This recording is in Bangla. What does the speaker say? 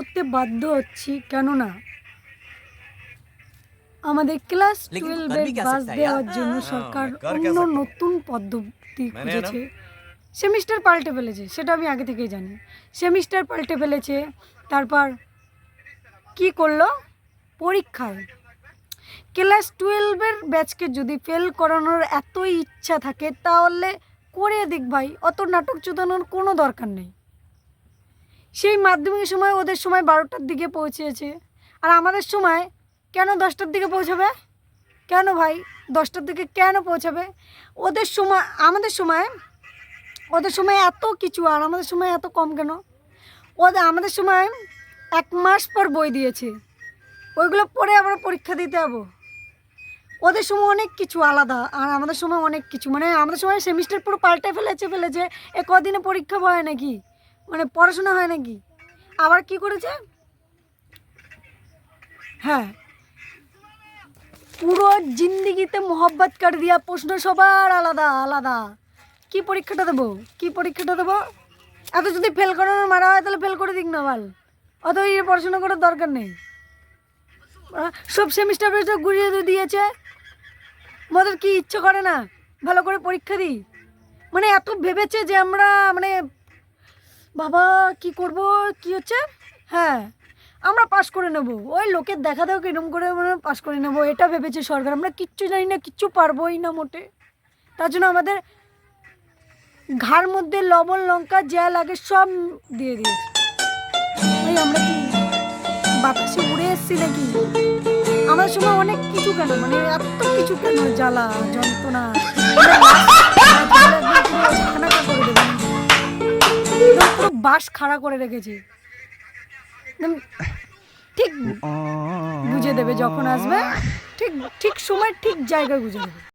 করতে বাধ্য হচ্ছি কেননা আমাদের ক্লাস টুয়েলভের বাস দেওয়ার জন্য সরকার অন্য নতুন পদ্ধতি খুঁজেছে। সেমিস্টার পাল্টে ফেলেছে সেটা আমি আগে থেকেই জানি। সেমিস্টার পাল্টে ফেলেছে তারপর কি করল? পরীক্ষায়। ক্লাস টুয়েলভের ব্যাচকে যদি ফেল করানোর এতই ইচ্ছা থাকে তাহলে করে দেখ ভাই অত নাটক চুদানোর কোনো দরকার নেই। সেই মাধ্যমিক সময় ওদের সময় বারোটার দিকে পৌঁছেছে। আর আমাদের সময় কেন দশটার দিকে পৌঁছাবে? কেন ভাই? দশটার দিকে কেন পৌঁছাবে? ওদের সময়, আমাদের সময়, ওদের সময় এত কিছু আর আমাদের সময় এত কম কেন? ওদের আমাদের সময় এক মাস পর বই দিয়েছে। ওইগুলো পড়ে আমরা পরীক্ষা দিতে যাব ওদের সময় অনেক কিছু আলাদা আর আমাদের সময় অনেক কিছু। মানে আমাদের সময় সেমিস্টার পুরো পাল্টে ফেলেছে ফেলেছে। এ কদিনে পরীক্ষা হয় নাকি? মানে পড়াশোনা হয় নাকি? আবার কি করেছে? হ্যাঁ। পুরো জিন্দিগিতে মোহব্বত করে দিয়া প্রশ্ন সবার আলাদা আলাদা। কি পরীক্ষাটা দেবো? কি পরীক্ষাটা দেবো? এত যদি ফেল করানোর মারা হয়, তাহলে ফেল করে দিক না বাল অত ইয়ে পড়াশোনা করার দরকার নেই। সব সেমিস্টার পেস্টার ঘুরিয়ে দিয়ে দিয়েছে। আমাদের কি ইচ্ছে করে না? ভালো করে পরীক্ষা দিই। মানে এত ভেবেছে যে আমরা মানে বাবা, কি করব? কি হচ্ছে? হ্যাঁ আমরা পাস করে নেব। ওই লোকের দেখা দাও কিরম করে মানে পাস করে নেব। এটা ভেবেছে সরকার। আমরা কিচ্ছু জানি না, কিচ্ছু পারবোই না মোটে। তার জন্য আমাদের ঘাড় মধ্যে লবণ, লঙ্কা, যা লাগে সব দিয়ে দিয়েছে। ভাই, আমরা কি বাতাসে উড়ে এসছি নাকি? আমার সময় অনেক কিছু কেন? মানে এত কিছু কেন? জ্বালা, যন্ত্রণা বাস খাড়া করে রেখেছি। ঠিক বুঝে দেবে যখন আসবে ঠিক ঠিক সময় ঠিক জায়গায় বুঝে দেবে।